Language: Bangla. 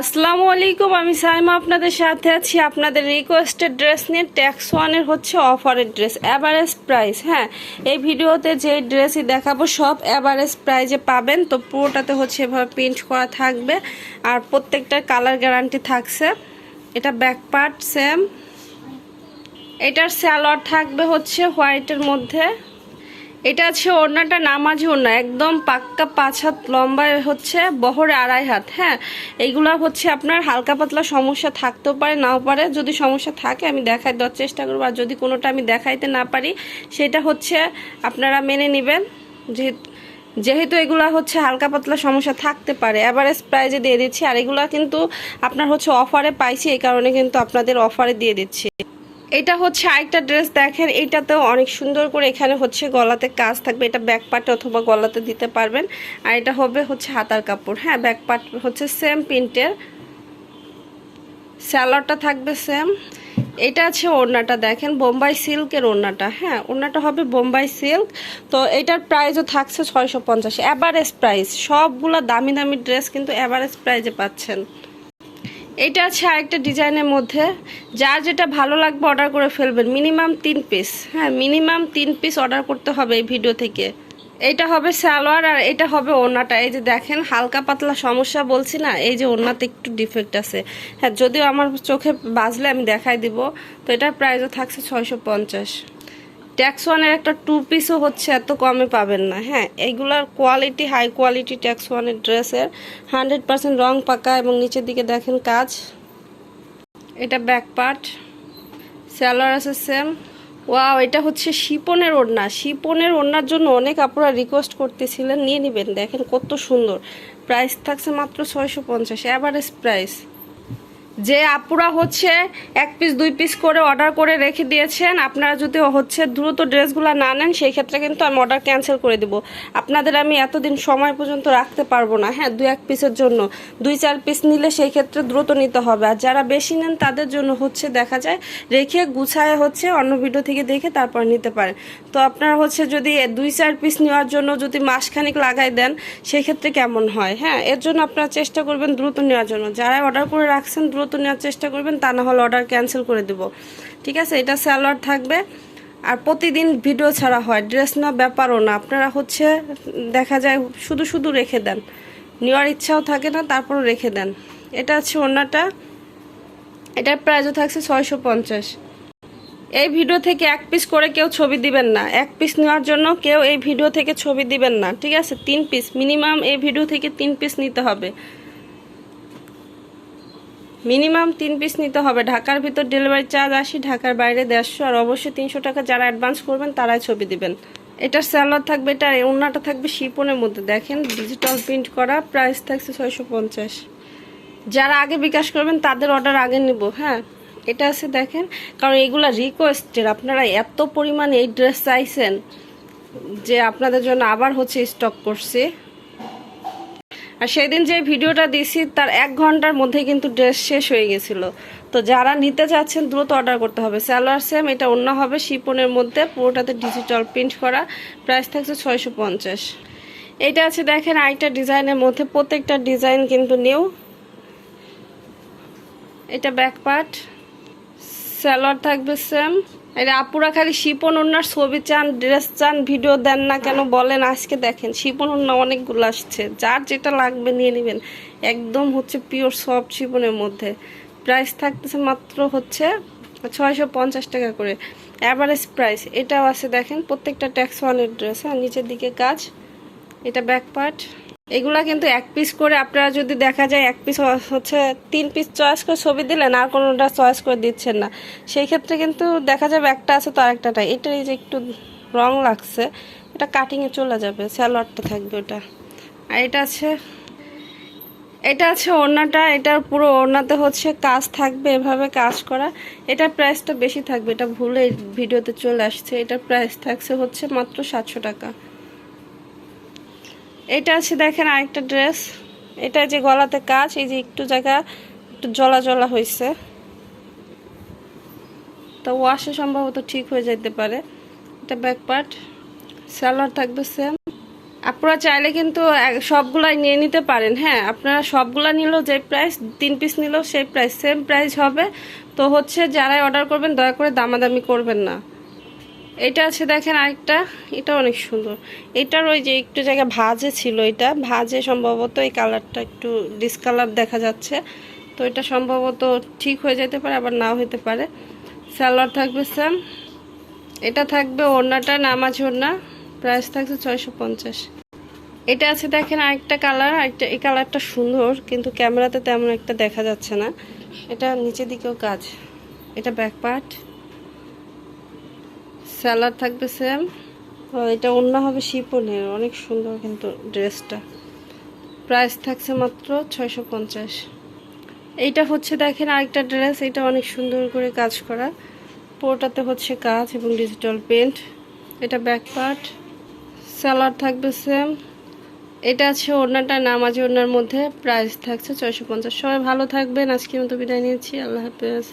আসসালামু আলাইকুম, আমি সাইমা আপনাদের সাথে আছি। আপনাদের রিকোয়েস্টেড ড্রেস নিয়ে ট্যাক্স ওয়ানের হচ্ছে অফারের ড্রেস অ্যাভারেজ প্রাইস হ্যাঁ? এই ভিডিওতে যে ড্রেসই দেখাবো, সব অ্যাভারেজ প্রাইজে পাবেন। তো পুরোটাতে হচ্ছে এভাবে প্রিন্ট করা থাকবে। আর প্রত্যেকটার কালার গ্যারান্টি থাকছে। এটা ব্যাক পার্ট সেম এটার স্যালোয়ার থাকবে হচ্ছে হোয়াইটের মধ্যে। এটা আছে ওড়নাটা নামাজি ওড়না, একদম পাক্কা পাঁচ হাত লম্বা হচ্ছে, বহরে আড়াই হাত হ্যাঁ? এইগুলো হচ্ছে আপনার হালকা পাতলা সমস্যা থাকতেও পারে, নাও পারে। যদি সমস্যা থাকে, আমি দেখাই দেওয়ার চেষ্টা করব, আর যদি কোনোটা আমি দেখাইতে না পারি, সেটা হচ্ছে আপনারা মেনে নেবেন, যে যেহেতু এগুলা হচ্ছে হালকা পাতলা সমস্যা থাকতে পারে অ্যাভারেজ প্রাইজে দিয়ে দিচ্ছি, আর এগুলা কিন্তু আপনার হচ্ছে অফারে পাইছি, এই কারণে কিন্তু আপনাদের অফারে দিয়ে দিচ্ছি। এটা হচ্ছে আরেকটা ড্রেস, দেখেন এটাতেও অনেক সুন্দর করে এখানে হচ্ছে গলাতে কাজ থাকবে, এটা ব্যাক পার্টে অথবা গলাতে দিতে পারবেন। আর এটা হবে হচ্ছে হাতার কাপড় হ্যাঁ ব্যাক পার্ট হচ্ছে সেম প্রিন্টের স্যালোয়ারটা থাকবে সেম এটা আছে ওড়নাটা, দেখেন বোম্বাই সিল্কের ওড়নাটা হ্যাঁ ওড়নাটা হবে বোম্বাই সিল্ক। তো এটার প্রাইসও থাকছে ছয়শো পঞ্চাশ অ্যাভারেজ প্রাইস সবগুলো দামি দামি ড্রেস কিন্তু অ্যাভারেজ প্রাইজে পাচ্ছেন। এটা আছে আরেকটা ডিজাইনের মধ্যে। যার যেটা ভালো লাগবে অর্ডার করে ফেলবেন। মিনিমাম তিন পিস হ্যাঁ মিনিমাম তিন পিস অর্ডার করতে হবে এই ভিডিও থেকে। এটা হবে সালোয়ার আর এটা হবে ওড়নাটা। এই যে দেখেন, হালকা পাতলা সমস্যা বলছি না, এই যে ওড়নাতে একটু ডিফেক্ট আছে। হ্যাঁ যদিও আমার চোখে বাজলে আমি দেখাই দিব। তো এটার প্রাইসও থাকছে ছয়শো পঞ্চাশ। ট্যাক্স ওয়ানের একটা টু পিসও হচ্ছে এত কমে পাবেন না। হ্যাঁ এইগুলার কোয়ালিটি হাই কোয়ালিটি ট্যাক্স ওয়ানের ড্রেসের হান্ড্রেড পার্সেন্ট রং পাকা এবং নিচের দিকে দেখেন কাজ। এটা ব্যাক পার্ট স্যালোয়ার আছে সেম ওয়াও এটা হচ্ছে শিপনের ওড়না। শিপনের ওড়নার জন্য অনেক আপনারা রিকোয়েস্ট করতেছিলেন, নিয়ে নেবেন। দেখেন কত সুন্দর। প্রাইস থাকছে মাত্র ছয়শো পঞ্চাশ অ্যাভারেজ প্রাইস যে আপুরা হচ্ছে এক পিস দুই পিস করে অর্ডার করে রেখে দিয়েছেন, আপনারা যদি হচ্ছে দ্রুত ড্রেসগুলো না নেন সেই ক্ষেত্রে কিন্তু আমি অর্ডার ক্যান্সেল করে দিব। আপনাদের আমি এতদিন সময় পর্যন্ত রাখতে পারব না হ্যাঁ দুই এক পিসের জন্য। দুই চার পিস নিলে সেই ক্ষেত্রে দ্রুত নিতে হবে। আর যারা বেশি নেন, তাদের জন্য হচ্ছে দেখা যায়, রেখে গুছায় হচ্ছে অন্য ভিডিও থেকে দেখে তারপর নিতে পারেন। তো আপনারা হচ্ছে যদি দুই চার পিস নেওয়ার জন্য যদি মাসখানিক লাগাই দেন সেই ক্ষেত্রে কেমন হয়? হ্যাঁ এর জন্য আপনারা চেষ্টা করবেন দ্রুত নেওয়ার জন্য। যারা অর্ডার করে রাখছেন, দ্রুত নেওয়ার চেষ্টা করবেন, তা না হলে অর্ডার ক্যান্সেল করে দেব। ঠিক আছে? এটা স্যালোয়ার থাকবে। আর প্রতিদিন ভিডিও ছাড়া হয় ড্রেস নেওয়া ব্যাপারও না। আপনারা হচ্ছে, দেখা যায় শুধু শুধু রেখে দেন। নেওয়ার ইচ্ছাও থাকে না, তারপরও রেখে দেন। এটা হচ্ছে ওড়নাটা। এটার প্রাইসও থাকছে ছয়শো পঞ্চাশ। এই ভিডিও থেকে এক পিস করে কেউ ছবি দিবেন না। এক পিস নেওয়ার জন্য কেউ এই ভিডিও থেকে ছবি দিবেন না। ঠিক আছে? তিন পিস মিনিমাম এই ভিডিও থেকে তিন পিস নিতে হবে। মিনিমাম তিন পিস নিতে হবে। ঢাকার ভিতর ডেলিভারি চার্জ আসি ঢাকার বাইরে দেড়শো। আর অবশ্যই তিনশো টাকা যারা অ্যাডভান্স করবেন, তারাই ছবি দিবেন। এটার স্যালাড থাকবে, এটা ওড়নাটা থাকবে শিপনের মধ্যে। দেখেন ডিজিটাল প্রিন্ট করা প্রাইস থাকছে ছয়শো পঞ্চাশ। যারা আগে বিকাশ করবেন, তাদের অর্ডার আগে নেব হ্যাঁ? এটা আছে, দেখেন, কারণ এগুলো রিকোয়েস্টের আপনারা এত পরিমাণে এই ড্রেস চাইছেন যে আপনাদের জন্য আবার হচ্ছে স্টক করছি। আর সেদিন যে ভিডিওটা দিছি, তার এক ঘণ্টার মধ্যে কিন্তু ড্রেস শেষ হয়ে গেছিল। তো যারা নিতে চাচ্ছেন, দ্রুত অর্ডার করতে হবে। স্যালোয়ার সেম এটা অন্য হবে শিপনের মধ্যে, পুরোটাতে ডিজিটাল প্রিন্ট করা। প্রাইস থাকছে ছয়শো পঞ্চাশ। এটা আছে, দেখেন, আরেকটা ডিজাইনের মধ্যে। প্রত্যেকটা ডিজাইন কিন্তু নিউ এটা ব্যাক পার্ট স্যালোয়ার থাকবে সেম এটা আপুরা খালি শিপন ওনার ছবি চান, ড্রেস চান, ভিডিও দেন না কেন বলেন? আজকে দেখেন, শিপন ওনা অনেকগুলো আসছে। যার যেটা লাগবে নিয়ে নেবেন। একদম হচ্ছে পিওর সফট শিপনের মধ্যে। প্রাইস থাকতেছে মাত্র হচ্ছে ছয়শো পঞ্চাশ টাকা করে। অ্যাভারেজ প্রাইস এটাও আছে দেখেন, প্রত্যেকটা ট্যাক্স ওয়ানের ড্রেস হ্যাঁ নিচের দিকে কাজ, এটা ব্যাক পার্ট এগুলা কিন্তু এক পিস করে আপনারা যদি দেখা যায় এক পিস হচ্ছে তিন পিস চয়েস করে ছবি দিলেন, আর কোনোটা চয়েস করে দিচ্ছেন না। সেই ক্ষেত্রে কিন্তু দেখা যাবে একটা আছে তো আরেকটাটা। এটা এই যে একটু রং লাগছে, এটা কাটিংয়ে চলে যাবে স্যালোয়ারটা থাকবে ওটা। আর এটা আছে এটা আছে ওড়নাটা এটার পুরো ওড়নাতে হচ্ছে কাজ থাকবে এভাবে কাজ করা। এটার প্রাইসটা বেশি থাকবে, এটা ভুলে ভিডিওতে চলে আসছে। এটার প্রাইস থাকছে হচ্ছে মাত্র সাতশো টাকা। এটা আছে দেখেন আরেকটা ড্রেস। এটা যে গলাতে কাজ, এই যে একটু জায়গা একটু জলা জলা হয়েছে তো ওয়াশে সম্ভবত ঠিক হয়ে যেতে পারে। এটা ব্যাক পার্ট স্যালোয়ার থাকবে সেম আপনারা চাইলে কিন্তু সবগুলাই নিয়ে নিতে পারেন হ্যাঁ? আপনারা সবগুলা নিলেও যে প্রাইস তিন পিস নিলেও সেই প্রাইস সেম প্রাইস হবে। তো হচ্ছে যারাই অর্ডার করবেন, দয়া করে দামাদামি করবেন না। এটা আছে দেখেন আরেকটা এটা অনেক সুন্দর। এটার ওই যে একটু জায়গায় ভাজে ছিল এটা। ভাজে সম্ভবত এই কালারটা একটু ডিসকালার দেখা যাচ্ছে। তো এটা সম্ভবত ঠিক হয়ে যেতে পারে, আবার নাও হতে পারে। সালোয়ার থাকবে, স্যাম। এটা থাকবে ওড়নাটা, নামাজ ওড়না। প্রাইস থাকছে ছয়শো পঞ্চাশ। এটা আছে দেখেন আরেকটা কালার, আরেকটা, এই কালারটা সুন্দর, কিন্তু ক্যামেরাতে তেমন একটা দেখা যাচ্ছে না। এটা নিচের দিকেও কাজ। এটা ব্যাক পার্ট স্যালাড থাকবে সেম এটা অন্য হবে শিপনের, অনেক সুন্দর কিন্তু ড্রেসটা। প্রাইস থাকছে মাত্র ছয়শো পঞ্চাশ। এইটা হচ্ছে দেখেন আরেকটা ড্রেস এটা অনেক সুন্দর করে কাজ করা। পুরোটাতে হচ্ছে কাজ এবং ডিজিটাল পেন্ট। এটা ব্যাক পার্ট। স্যালাড থাকবে সেম এটা আছে ওড়নাটা নামাজি ওড়নার মধ্যে। প্রাইস থাকছে ছয়শো পঞ্চাশ। সবাই ভালো থাকবেন। আজকের মতো বিদায় নিয়েছি। আল্লাহ হাফেজ।